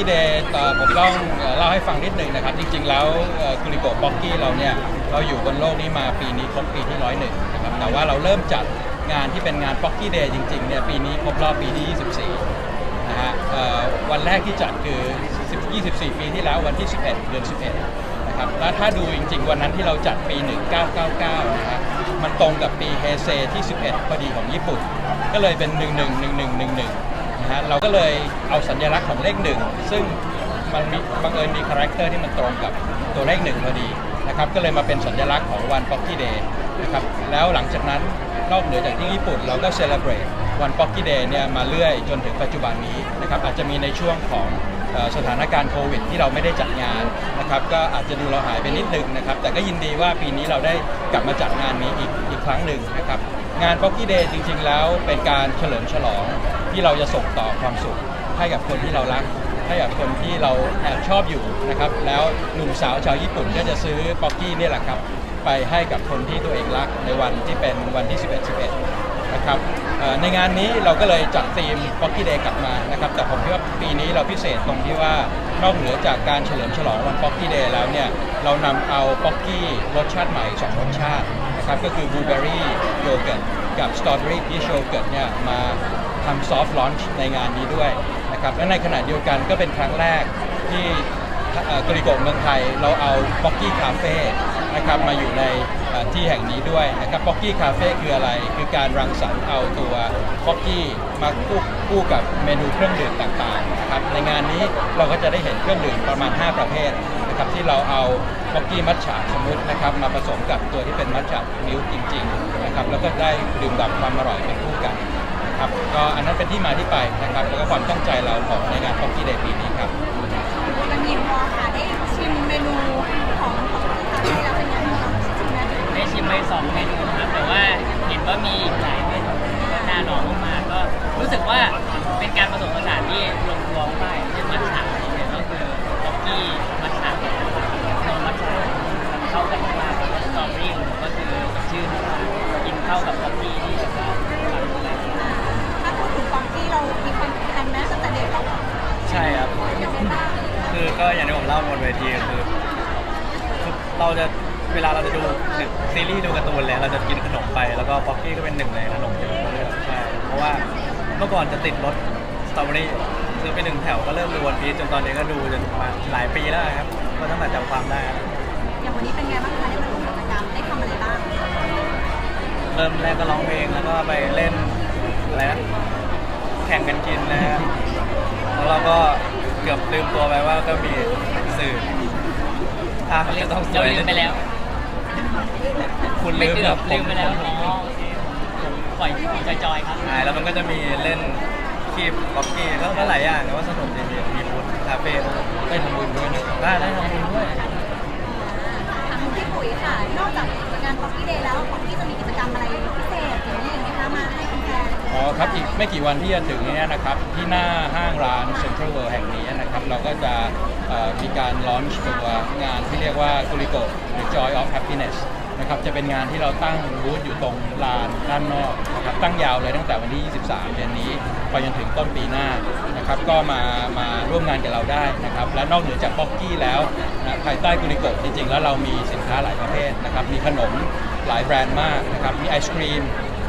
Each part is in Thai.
กี้เดย์ผมต้องเอ่อเล่าให้ฟังนิดหนึ่งนะครับ จริง ๆ แล้วกุริโกบ็อกกี้เราเนี่ยเราอยู่บนโลกนี้มาปีนี้ครบปีที่ร้อยหนึ่งนะครับแต่ว่าเราเริ่มจัดงานที่เป็นงานบ็อกกี้เดย์จริงๆเนี่ยปีนี้ครบรอบปีที่ 24 นะฮะเอ่อวันแรกที่จัดคือ 24 ปีที่แล้ววันที่ 11 เดือน 11 นะครับแล้วถ้าดูจริง ๆ วันนั้นที่เราจัดปี 1999 นะฮะมันตรงกับปีเฮเซที่ 11 พอดีของญี่ปุ่น ก็เลยเป็น 111111 นะฮะเราก็เลยเอาสัญลักษณ์ของเลขหนึ่งซึ่งมันมีบังเอิญมีคาแรคเตอร์ที่มันตรงกับตัวเลขหนึ่งพอดีนะครับก็เลยมาเป็นสัญลักษณ์ของวัน p o c k y Day นะครับแล้วหลังจากนั้นนอกเหนือจากที่ญี่ปุ่นเราก็เซเลบรตวัน p o c k y Day เนี่ยมาเรื่อยจนถึงปัจจุบันนี้นะครับอาจจะมีในช่วงของสถานการณ์โควิดที่เราไม่ได้จัดงานนะครับก็อาจจะดูเราหายไปนิดนึงนะครับแต่ก็ยินดีว่าปีนี้เราได้กลับมาจัดงานนี้อีกอีกครั้งหนึ่งนะครับงาน p o c k y Day จริง ๆ แล้วเป็นการเฉลิมฉลอง ที่เราจะส่งต่อความสุข ให้กับคนที่เรารัก ให้กับคนที่เราแอบชอบอยู่นะครับ แล้วหนุ่มสาวชาวญี่ปุ่นก็จะซื้อป๊อกกี้นี่แหละครับ ไปให้กับคนที่ตัวเองรักในวันที่เป็นวันที่ 11 11 นะครับในงานนี้เราก็เลยจัดธีมป๊อกกี้เดย์กลับมานะครับ แต่ผมคิดว่าปีนี้เราพิเศษตรงที่ว่านอกเหนือจากการเฉลิมฉลองวันป๊อกกี้เดย์แล้วเนี่ย เรานำเอาป๊อกกี้รสชาติใหม่ 2 รสชาตินะครับ ก็คือบลูเบอรี่โยเกิร์ตกับสตรอเบอรี่พีชโยเกิร์ตเนี่ยมาำซอฟต์ลอนช์ในงานนี้ด้วยนะครับและในขณะเดียวกันก็เป็นครั้งแรกที่กริโกเมืองไทย เราเอาป๊อกกี้คาเฟ่นะครับมาอยู่ในที่แห่งนี้ด้วยนะครับป๊อกกี้คาเฟ่คืออะไร คือการรังสรรค์เอาตัวป๊อกกี้มาคู่คู่กับเมนูเครื่องดื่มต่างๆนะครับในงานนี้เราก็จะได้เห็นเครื่องดื่มประมาณ 5 ประเภทนะครับที่เราเอาป๊อกกี้มัทฉะสมมุตินะครับมาผสมกับตัวที่เป็นมัทฉะมิลค์จริงๆนะครับแล้วก็ได้ดื่มด่ำความอร่อยเป็นคู่กัน ครับ ก็อันนั้นเป็นที่มาที่ไปนะครับ แล้วก็ความตั้งใจเราของในงาน p o c k y Day ปีนี้ครับ วันนี้พอค่ะได้ชิมเมนูของของคาเฟ่แล้วเป็นยังไงบ้างชิมแล้วได้ชิมไปสองเมนูครับ แต่ว่าเห็นว่ามีอีกหลายเมนูที่น่าลองมากๆก็รู้สึกว่าเป็นการผสมผสานที่ลงตัวมากเช่นมัทฉะเนี่ยก็คือบ็อกกี้มัทฉะนมมัทฉะเข้ากันมากแล้วก็สตรอเบอรี่ก็คือชื่อที่ว่ากินเข้ากับบ็อกกี้ที่แบบว่าหวานแรง ถ้าพูดถึงฟองที่เรามีความผูกพันแม้ตั้งแต่เด็กเรา ใช่ครับ ยังไงบ้าง คือ ก็อย่างที่ผมเล่าบนเวทีคือคือเราจะเวลาเราจะดูซีรีส์ดูการ์ตูนแล้วเราจะกินขนมไปแล้วก็ป๊อกกี้ก็เป็นหนึ่งในขนมที่ผมเลือกใช่เพราะว่าเมื่อก่อนจะติดรสสตรอเบอรี่ซื้อไปหนึ่งแถวก็เริ่มดูวันพีชจนตอนนี้ก็ดูจนมาหลายปีแล้วครับก็ตั้งแต่จำความได้ครับอย่างวันนี้เป็นไงบ้างคะได้มาร่วมกิจกรรมได้ทำอะไรบ้างเริ่มแรกก็ร้องเพลงแล้วก็ไปเล่นอะไรนะแข่งกันกินนะฮะแล้วเราก็ เกือบลืมตัวไปว่าก็มีสื่อภาพมันจะต้องสเราวยลืมไปแล้วคุณไม่ลืมเกืแบอบบผลืมมไปแล้วอ๋อโอเคผมปล่อยจอยๆครับใช่แล้วมันก็จะมีเล่นคีบบ็อกกี้แล้วก็หลายอย่างแต่ว่าสนุกดีมีมีฟูดคาเฟ่ได้ทำบุญด้วยนะครับได้ได้ทำบุญด้วย ถามพี่ปุ๋ยค่ะ นอกจากงานฟองที่เดย์แล้วฟองที่จะมีกิจกรรมอะไรพิเศษอย่างนี้อีกไหมคะมาให้แฟน อ๋อครับอีกไม่กี่วันที่จะถึงนี้นะครับที่หน้าห้างร้าน Central World แห่งนี้นะครับเราก็จะมีการลอนช์ตัวงานที่เรียกว่ากุลิโกหรือ Joy of Happiness นะครับจะเป็นงานที่เราตั้งบูธอยู่ตรงลานด้านนอกนะครับตั้งยาวเลยตั้งแต่วันที่ 23 เดือนนี้ไปจนถึงต้นปีหน้านะครับก็มามาร่วมงานกับเราได้นะครับและนอกเหนือจากป๊อกกี้แล้วนะภายใต้กุลิโกจริงๆ แล้วเรามีสินค้าหลายประเภทนะครับมีขนมหลายแบรนด์มากนะครับมีไอศครีม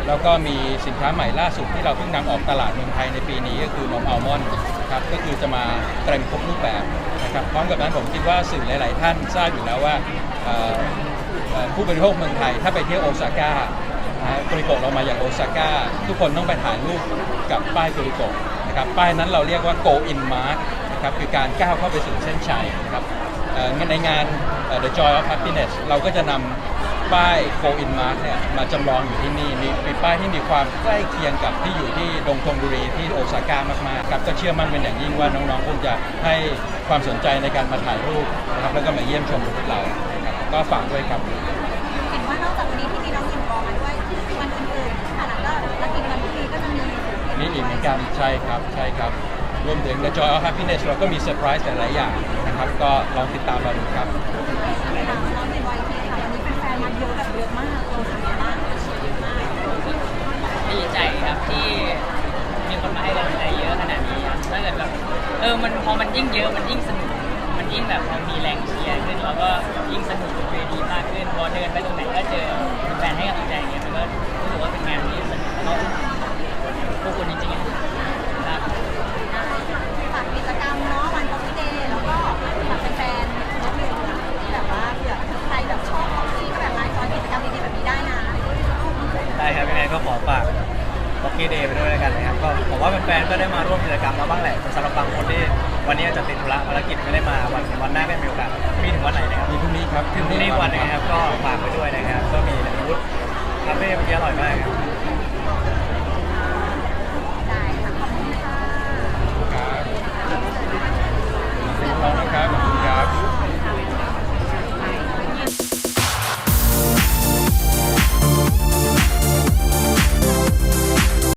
แล้วก็มีสินค้าใหม่ล่าสุดที่เราเพิ่งนำออกตลาดเมืองไทยในปีนี้ก็คือนมอัลมอนด์นะครับก็คือจะมาเต็มครบรูปแบบนะครับพร้อมกับนั้นผมคิดว่าสื่อหลาย ๆ ท่านทราบอยู่แล้วว่าผู้บริโภคเมืองไทย ถ้าไปเที่ยวโอซาก้ากุริโกะเรามาอย่างโอซาก้าทุกคนต้องไปถ่ายรูปกับป้ายกุริโกะนะครับป้ายนั้นเราเรียกว่า go in mark นะครับคือการก้าวเข้าไปสู่เส้นชัยนะครับในงาน The Joy of Happiness เราก็จะนำ ป้าย Go In Mark เนี่ยมาจำลองอยู่ที่นี่มีมีป้ายที่มีความใกล้เคียงกับที่อยู่ที่ดงทงบุรีที่โอซาก้ามากๆครับก็เชื่อมั่นเป็นอย่างยิ่งว่าน้องๆคงจะให้ความสนใจในการมาถ่ายรูปนะครับแล้วก็มาเยี่ยมชมพวกเรานะครับก็ฝากด้วยครับเห็นว่านอกจากวันนี้ที่มีน้องหญิงรอมาด้วยวันอื่นๆค่ะแล้วก็แล้วอีกวันพรุ่งนี้ก็จะมีนี่อีกเหมือนกันใช่ครับใช่ครับรวมถึง The Joy of Happiness เราก็มีเซอร์ไพรส์หลายๆอย่างนะครับก็ลองติดตามเราดูครับ ยอะแบบเยอะมากเราทำบ้านเชียร์เยอะมากดีใจครับที่มีคนมาให้กำลังใจเยอะขนาดนี้ครับถ้าเกิดแบบเออมันพอมันยิ่งเยอะมันยิ่งสนุกมันยิ่งแบบมันมีแรงเชียร์ขึ้นเราก็ยิ่งสนุกบเวทีมากขึ้นพอเดินไปตรงไหนก็เจอแฟนให้กำลังใจอย่างเงี้ยมันก็รู้สึกว่าเป็นงานที่สนุกแล้วก็ กี้เดย์ไปด้วยกันนะครับก็ผมว่าแฟนๆก็ได้มาร่วมกิจกรรมมาบ้างแหละสำหรับบางคนที่วันนี้อาจจะติดธุระภารกิจไม่ได้มาวันวันหน้าก็มีโอกาสมีถึงวันไหนนะครับมีพรุ่งนี้ครับถึงพรุ่งนี้วันนะครับก็ฝากไปด้วยนะครับก็มีวุฒิคาเฟ่เมื่อกี้อร่อยมาก